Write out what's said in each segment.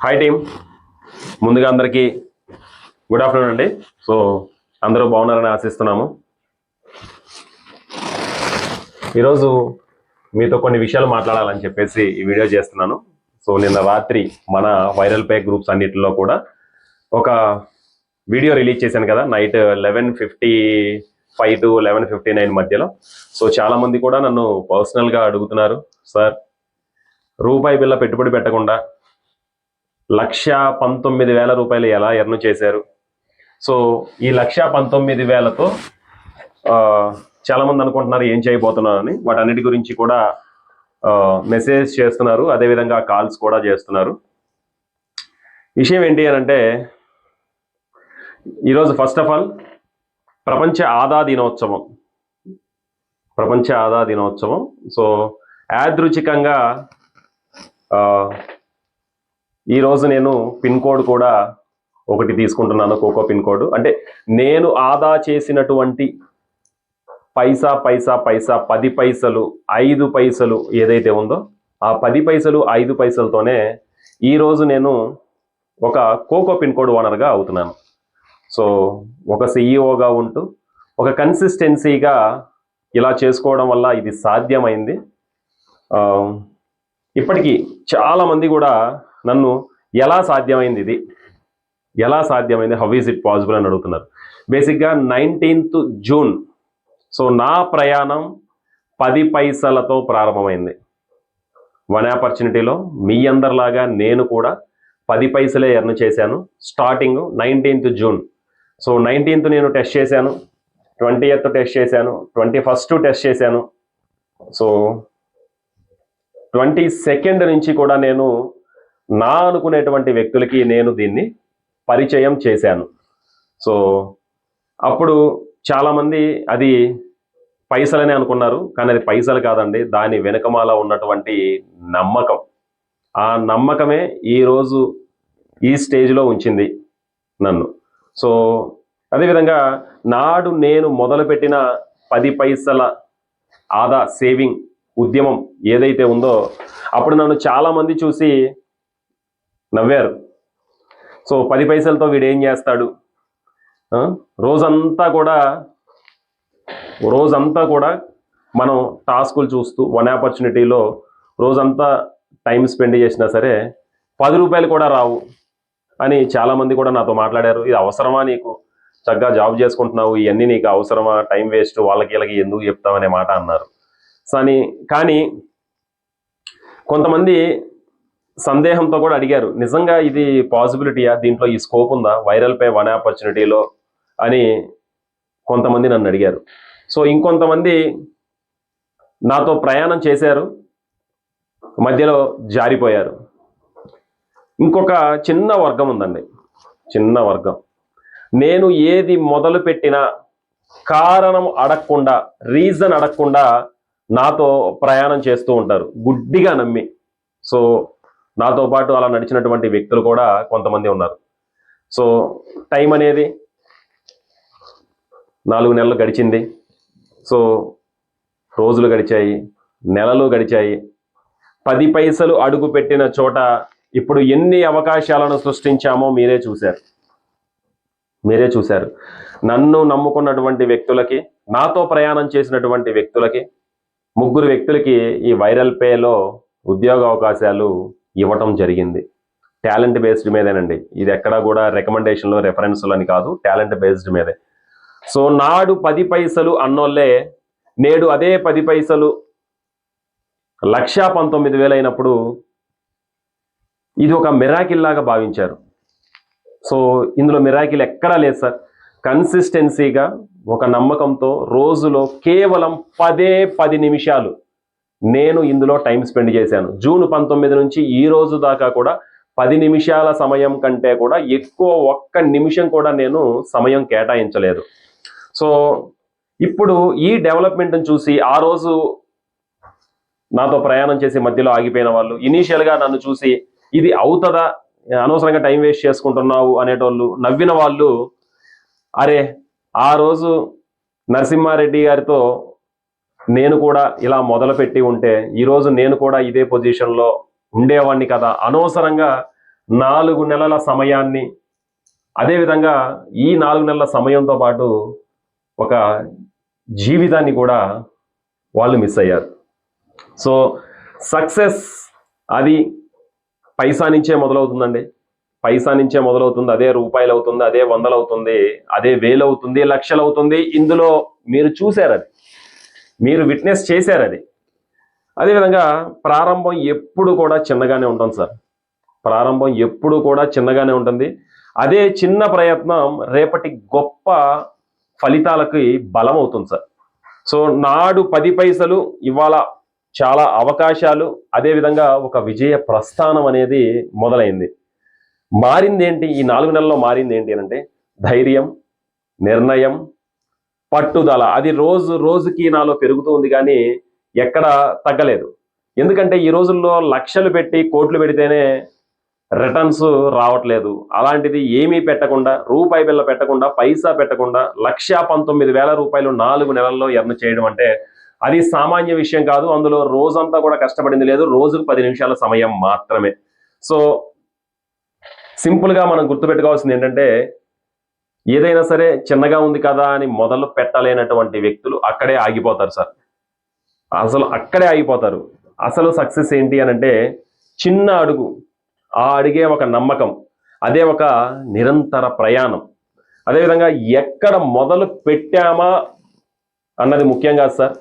Hi team ముందుగా అందరికీ good afternoon అండి. సో అందరూ బాగున్నారని ఆశిస్తున్నాము. ఈరోజు మీతో కొన్ని విషయాలు మాట్లాడాలని చెప్పేసి ఈ వీడియో చేస్తున్నాను. సో నిన్న రాత్రి మన వైరల్ పే గ్రూప్స్ అన్నిటిలో కూడా ఒక వీడియో రిలీజ్ చేశాను కదా night eleven fifty five to eleven fifty nine మధ్యలో. సో చాలా మంది కూడా నన్ను పర్సనల్గా అడుగుతున్నారు సార్ రూపాయి బిల్ల పెట్టుబడి పెట్టకుండా లక్ష పంతొమ్మిది వేల రూపాయలు ఎలా ఎర్న్ చేశారు? సో ఈ లక్ష పంతొమ్మిది వేలతో చాలామంది చాలా మంది అనుకుంటున్నారు ఏం చేయబోతున్నారు అని వాటన్నిటి గురించి కూడా మెసేజ్ చేస్తున్నారు. అదేవిధంగా కాల్స్ కూడా చేస్తున్నారు. విషయం ఏంటి అని అంటే ఈరోజు ఫస్ట్ ఆఫ్ ఆల్ ప్రపంచ ఆదా దినోత్సవం. ప్రపంచ ఆదా దినోత్సవం. సో యాదృచికంగా ఈరోజు నేను పిన్ కోడ్ కూడా ఒకటి తీసుకుంటున్నాను కోకో పిన్ కోడ్. అంటే నేను ఆదా చేసినటువంటి పైసా పైసా పైసా పది పైసలు ఐదు పైసలు ఏదైతే ఉందో ఆ పది పైసలు ఐదు పైసలతోనే ఈ రోజు నేను ఒక కోకో పిన్ కోడ్ ఓనర్గా అవుతున్నాను. సో ఒక సిఇఓగా ఉంటూ ఒక కన్సిస్టెన్సీగా ఇలా చేసుకోవడం వల్ల ఇది సాధ్యమైంది. ఇప్పటికీ చాలామంది కూడా నన్ను ఎలా సాధ్యమైంది ఇది? ఎలా సాధ్యమైంది? హౌ ఈజ్ ఇట్ పాసిబుల్ అని అడుగుతున్నారు. బేసిక్గా నైన్టీన్త్ జూన్ సో నా ప్రయాణం పది పైసలతో ప్రారంభమైంది. వన్ ఆపర్చునిటీలో మీ అందరిలాగా నేను కూడా పది పైసలే ఎర్న్ చేశాను. Starting nineteenth June so nineteenth నేను టెస్ట్ చేశాను. ట్వంటీ ఎయిత్ టెస్ట్ చేశాను. ట్వంటీ ఫస్ట్ టెస్ట్ చేశాను. సో ట్వంటీ సెకండ్ నుంచి కూడా నేను నా అనుకునేటువంటి వ్యక్తులకి నేను దీన్ని పరిచయం చేశాను. సో అప్పుడు చాలామంది అది పైసలని అనుకున్నారు కానీ అది పైసలు కాదండి దాని వెనుకమాల ఉన్నటువంటి నమ్మకం. ఆ నమ్మకమే ఈరోజు ఈ స్టేజ్లో ఉంచింది నన్ను. సో అదేవిధంగా నాడు నేను మొదలుపెట్టిన పది పైసల ఆదా సేవింగ్ ఉద్యమం ఏదైతే ఉందో అప్పుడు నన్ను చాలామంది చూసి నవ్వారు. సో పది పైసలతో వీడు ఏం చేస్తాడు? రోజంతా కూడా రోజంతా కూడా మనం టాస్కులు చూస్తూ వన్ ఆపర్చునిటీలో రోజంతా టైం స్పెండ్ చేసినా సరే పది రూపాయలు కూడా రావు అని చాలామంది కూడా నాతో మాట్లాడారు. ఇది అవసరమా నీకు? చక్కగా జాబ్ చేసుకుంటున్నావు ఇవన్నీ నీకు అవసరమా? టైం వేస్ట్ వాళ్ళకి వీళ్ళకి ఎందుకు చెప్తావు? అనే మాట అన్నారు. సని కానీ కొంతమంది సందేహంతో కూడా అడిగారు నిజంగా ఇది పాసిబిలిటీయా? దీంట్లో ఈ స్కోప్ ఉందా? వైరల్ పే వన్ ఆపర్చునిటీలో? అని కొంతమంది నన్ను అడిగారు. సో ఇంకొంతమంది నాతో ప్రయాణం చేశారు మధ్యలో జారిపోయారు. ఇంకొక చిన్న వర్గం ఉందండి. చిన్న వర్గం. నేను ఏది మొదలు పెట్టినా కారణం అడగకుండా రీజన్ అడగకుండా నాతో ప్రయాణం చేస్తూ ఉంటారు. గుడ్డిగా నమ్మి. సో నాతో పాటు అలా నడిచినటువంటి వ్యక్తులు కూడా కొంతమంది ఉన్నారు. సో టైం అనేది నాలుగు నెలలు గడిచింది. సో రోజులు గడిచాయి నెలలు గడిచాయి. పది పైసలు అడుగు పెట్టిన చోట ఇప్పుడు ఎన్ని అవకాశాలను సృష్టించామో మీరే చూశారు. మీరే చూశారు. నన్ను నమ్ముకున్నటువంటి వ్యక్తులకి నాతో ప్రయాణం చేసినటువంటి వ్యక్తులకి ముగ్గురు వ్యక్తులకి ఈ వైరల్ పేలో ఉద్యోగ అవకాశాలు ఇవ్వటం జరిగింది. టాలెంట్ బేస్డ్ మీదేనండి. ఇది ఎక్కడా కూడా రికమెండేషన్లు రెఫరెన్స్లు అని కాదు. టాలెంట్ బేస్డ్ మీదే. సో నాడు పది పైసలు అన్నోళ్ళే నేడు అదే పది పైసలు లక్షా పంతొమ్మిది వేలైనప్పుడు ఇది ఒక మిరాకిల్ లాగా భావించారు. సో ఇందులో మిరాకిల్ ఎక్కడా లేదు సార్. కన్సిస్టెన్సీగా ఒక నమ్మకంతో రోజులో కేవలం పదే పది నిమిషాలు నేను ఇందులో టైం స్పెండ్ చేశాను. జూన్ పంతొమ్మిది నుంచి ఈ రోజు దాకా కూడా పది నిమిషాల సమయం కంటే కూడా ఎక్కువ ఒక్క నిమిషం కూడా నేను సమయం కేటాయించలేదు. సో ఇప్పుడు ఈ డెవలప్మెంట్ని చూసి ఆ రోజు నాతో ప్రయాణం చేసి మధ్యలో ఆగిపోయిన వాళ్ళు ఇనీషియల్గా నన్ను చూసి ఇది అవుతుందా? అనవసరంగా టైం వేస్ట్ చేసుకుంటున్నావు అనేటోళ్ళు నవ్విన వాళ్ళు అరే ఆ రోజు నరసింహారెడ్డి గారితో నేను కూడా ఇలా మొదలుపెట్టి ఉంటే ఈరోజు నేను కూడా ఇదే పొజిషన్లో ఉండేవాడిని కదా. అనవసరంగా నాలుగు నెలల సమయాన్ని అదేవిధంగా ఈ నాలుగు నెలల సమయంతో పాటు ఒక జీవితాన్ని కూడా వాళ్ళు మిస్ అయ్యారు. సో సక్సెస్ అది పైసా నుంచే మొదలవుతుందండి. పైసా నుంచే మొదలవుతుంది అదే రూపాయలు అవుతుంది అదే వందలు అవుతుంది అదే వేలు అవుతుంది లక్షలు అవుతుంది. ఇందులో మీరు చూసారు అది. మీరు విట్నెస్ చేశారు అది. అదేవిధంగా ప్రారంభం ఎప్పుడు కూడా చిన్నగానే ఉంటుంది సార్. ప్రారంభం ఎప్పుడు కూడా చిన్నగానే ఉంటుంది. అదే చిన్న ప్రయత్నం రేపటి గొప్ప ఫలితాలకి బలం అవుతుంది సార్. సో నాడు పది పైసలు ఇవాళ చాలా అవకాశాలు అదేవిధంగా ఒక విజయ ప్రస్థానం అనేది మొదలైంది. మారింది ఏంటి ఈ నాలుగు నెలల్లో మారింది ఏంటి అంటే ధైర్యం నిర్ణయం పట్టుదల. అది రోజు రోజుకి నాలో పెరుగుతుంది కానీ ఎక్కడ తగ్గలేదు. ఎందుకంటే ఈ రోజుల్లో లక్షలు పెట్టి కోట్లు పెడితేనే రిటర్న్స్ రావట్లేదు. అలాంటిది ఏమీ పెట్టకుండా రూపాయి బిల్ల పెట్టకుండా పైసా పెట్టకుండా లక్ష పంతొమ్మిది వేల రూపాయలు నాలుగు నెలల్లో ఎర్న్ చేయడం అంటే అది సామాన్య విషయం కాదు. అందులో రోజంతా కూడా కష్టపడింది లేదు. రోజుకు పది నిమిషాల సమయం మాత్రమే. సో సింపుల్గా మనం గుర్తుపెట్టుకోవాల్సింది ఏంటంటే ఏదైనా సరే చిన్నగా ఉంది కదా అని మొదలు పెట్టలేనటువంటి వ్యక్తులు అక్కడే ఆగిపోతారు సార్. అసలు అక్కడే ఆగిపోతారు. అసలు సక్సెస్ ఏంటి అని అంటే చిన్న అడుగు ఆ అడిగే ఒక నమ్మకం అదే ఒక నిరంతర ప్రయాణం. అదేవిధంగా ఎక్కడ మొదలు పెట్టామా అన్నది ముఖ్యం కాదు సార్.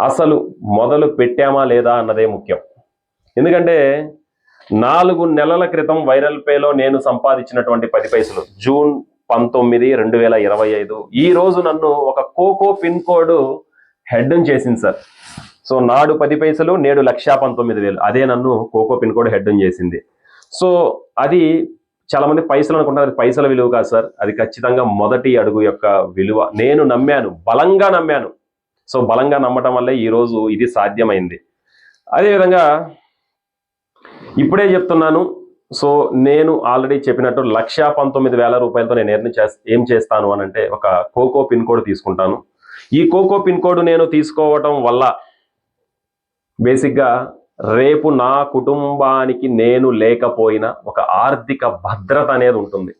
అసలు మొదలు పెట్టామా లేదా అన్నదే ముఖ్యం. ఎందుకంటే నాలుగు నెలల క్రితం వైరల్ పేలో నేను సంపాదించినటువంటి పది పైసలు జూన్ పంతొమ్మిది రెండు వేల ఇరవై ఐదు. ఈ రోజు నన్ను ఒక కోకో పిన్ కోడ్ హెడ్ చేసింది సార్. సో నాడు పది పైసలు నేడు లక్షా పంతొమ్మిది వేలు. అదే నన్ను కోకో పిన్ కోడ్ హెడ్ చేసింది. సో అది చాలా మంది పైసలు అనుకుంటారు అది పైసల విలువ కాదు సార్. అది ఖచ్చితంగా మొదటి అడుగు యొక్క విలువ. నేను నమ్మాను బలంగా నమ్మాను. సో బలంగా నమ్మటం వల్లే ఈరోజు ఇది సాధ్యమైంది. అదేవిధంగా ఇప్పుడే చెప్తున్నాను సో నేను ఆల్రెడీ చెప్పినట్టు లక్ష పంతొమ్మిది వేల రూపాయలతో నేను ఎర్న్ చేస్ ఏం చేస్తాను అని అంటే ఒక కోకో పిన్ కోడ్ తీసుకుంటాను. ఈ కోకో పిన్ కోడ్ నేను తీసుకోవటం వల్ల బేసిక్గా రేపు నా కుటుంబానికి నేను లేకపోయినా ఒక ఆర్థిక భద్రత అనేది ఉంటుంది.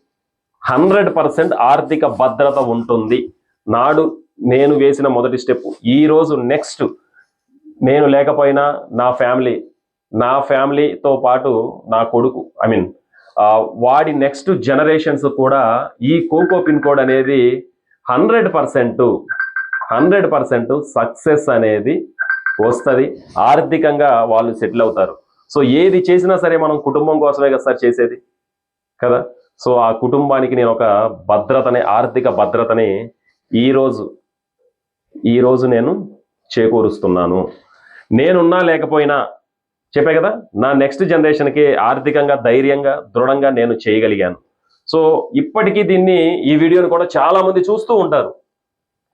హండ్రెడ్ పర్సెంట్ ఆర్థిక భద్రత ఉంటుంది. నాడు నేను వేసిన మొదటి స్టెప్. ఈరోజు నెక్స్ట్ నేను లేకపోయినా నా ఫ్యామిలీ నా ఫ్యామిలీతో పాటు నా కొడుకు ఐ మీన్ వాడి నెక్స్ట్ జనరేషన్స్ కూడా ఈ కోకో పిన్ కోడ్ అనేది hundred percent hundred percent success అనేది వస్తుంది. ఆర్థికంగా వాళ్ళు సెటిల్ అవుతారు. సో ఏది చేసినా సరే మనం కుటుంబం కోసమే కదా సార్ చేసేది? కదా? సో ఆ కుటుంబానికి నేను ఒక భద్రతని ఆర్థిక భద్రతని ఈరోజు ఈరోజు నేను చేకూరుస్తున్నాను. నేనున్నా లేకపోయినా చెప్పే కదా నా నెక్స్ట్ జనరేషన్కి ఆర్థికంగా ధైర్యంగా దృఢంగా నేను చేయగలిగాను. సో ఇప్పటికీ దీన్ని ఈ వీడియోని కూడా చాలామంది చూస్తూ ఉంటారు.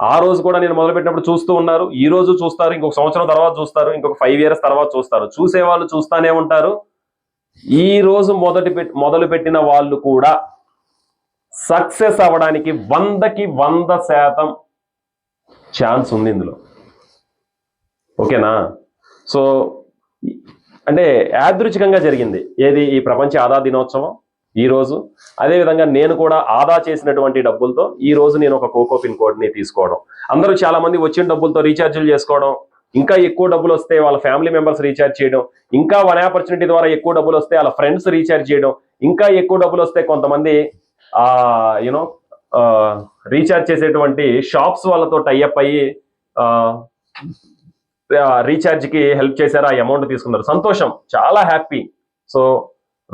ఆ రోజు కూడా నేను మొదలుపెట్టినప్పుడు చూస్తూ ఉన్నారు. ఈ రోజు చూస్తారు ఇంకొక సంవత్సరం తర్వాత చూస్తారు ఇంకొక ఫైవ్ ఇయర్స్ తర్వాత చూస్తారు. చూసే వాళ్ళు చూస్తానే ఉంటారు. ఈ రోజు మొదటి మొదలు పెట్టిన వాళ్ళు కూడా సక్సెస్ అవ్వడానికి వందకి వంద శాతం ఛాన్స్ ఉంది ఇందులో. ఓకేనా? సో అంటే యాదృచ్ఛికంగా జరిగింది. ఏది? ఈ ప్రపంచ ఆదా దినోత్సవం ఈ రోజు. అదేవిధంగా నేను కూడా ఆదా చేసినటువంటి డబ్బులతో ఈ రోజు నేను ఒక కోకో పిన్ కోడ్ని తీసుకోవడం. అందరూ చాలా మంది వచ్చిన డబ్బులతో రీఛార్జీలు చేసుకోవడం. ఇంకా ఎక్కువ డబ్బులు వస్తే వాళ్ళ ఫ్యామిలీ మెంబర్స్ రీఛార్జ్ చేయడం. ఇంకా వన్ ఆపర్చునిటీ ద్వారా ఎక్కువ డబ్బులు వస్తే వాళ్ళ ఫ్రెండ్స్ రీఛార్జ్ చేయడం. ఇంకా ఎక్కువ డబ్బులు వస్తే కొంతమంది ఆ యూనో రీఛార్జ్ చేసేటువంటి షాప్స్ వాళ్ళతో టైఅప్ అయ్యి రీఛార్జ్కి హెల్ప్ చేశారు? ఆ అమౌంట్ తీసుకున్నారు. సంతోషం. చాలా హ్యాపీ. సో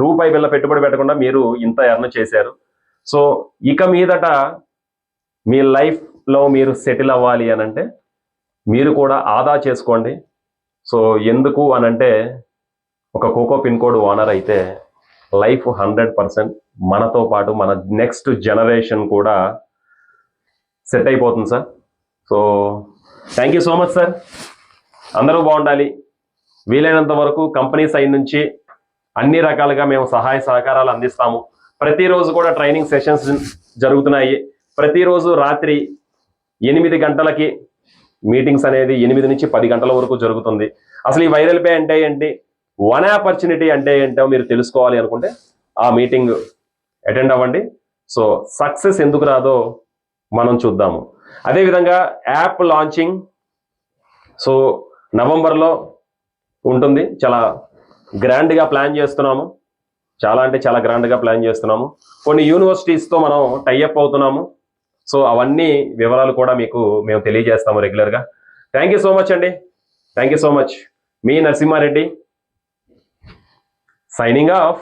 రూపాయి బిల్ల పెట్టుబడి పెట్టకుండా మీరు ఇంత ఎర్న్ చేశారు. సో ఇక మీదట మీ లైఫ్లో మీరు సెటిల్ అవ్వాలి అని అంటే మీరు కూడా ఆదా చేసుకోండి. సో ఎందుకు అనంటే ఒక కోకో పిన్ కోడ్ ఓనర్ అయితే లైఫ్ హండ్రెడ్ పర్సెంట్ మనతో పాటు మన నెక్స్ట్ జనరేషన్ కూడా సెట్ అయిపోతుంది sir. So thank you so much sir. అందరూ బాగుండాలి. వీలైనంత వరకు కంపెనీ సైడ్ నుంచి అన్ని రకాలుగా మేము సహాయ సహకారాలు అందిస్తాము. ప్రతిరోజు కూడా ట్రైనింగ్ సెషన్స్ జరుగుతున్నాయి. ప్రతిరోజు రాత్రి ఎనిమిది గంటలకి మీటింగ్స్ అనేది ఎనిమిది నుంచి పది గంటల వరకు జరుగుతుంది. అసలు ఈ వైరల్ పే అంటే ఏంటి? వన్ ఆపర్చునిటీ అంటే ఏంటో మీరు తెలుసుకోవాలి అనుకుంటే ఆ మీటింగ్ అటెండ్ అవ్వండి. సో సక్సెస్ ఎందుకు రాదో మనం చూద్దాము. అదేవిధంగా యాప్ లాంచింగ్. సో నవంబర్లో ఉంటుంది. చాలా గ్రాండ్గా ప్లాన్ చేస్తున్నాము. చాలా అంటే చాలా గ్రాండ్గా ప్లాన్ చేస్తున్నాము. కొన్ని యూనివర్సిటీస్తో మనం టైఅప్ అవుతున్నాము. సో అవన్నీ వివరాలు కూడా మీకు మేము తెలియజేస్తాము రెగ్యులర్గా. థ్యాంక్ యూ సో మచ్ అండి. థ్యాంక్ యూ సో మచ్ మీ నరసింహారెడ్డి సైనింగ్ ఆఫ్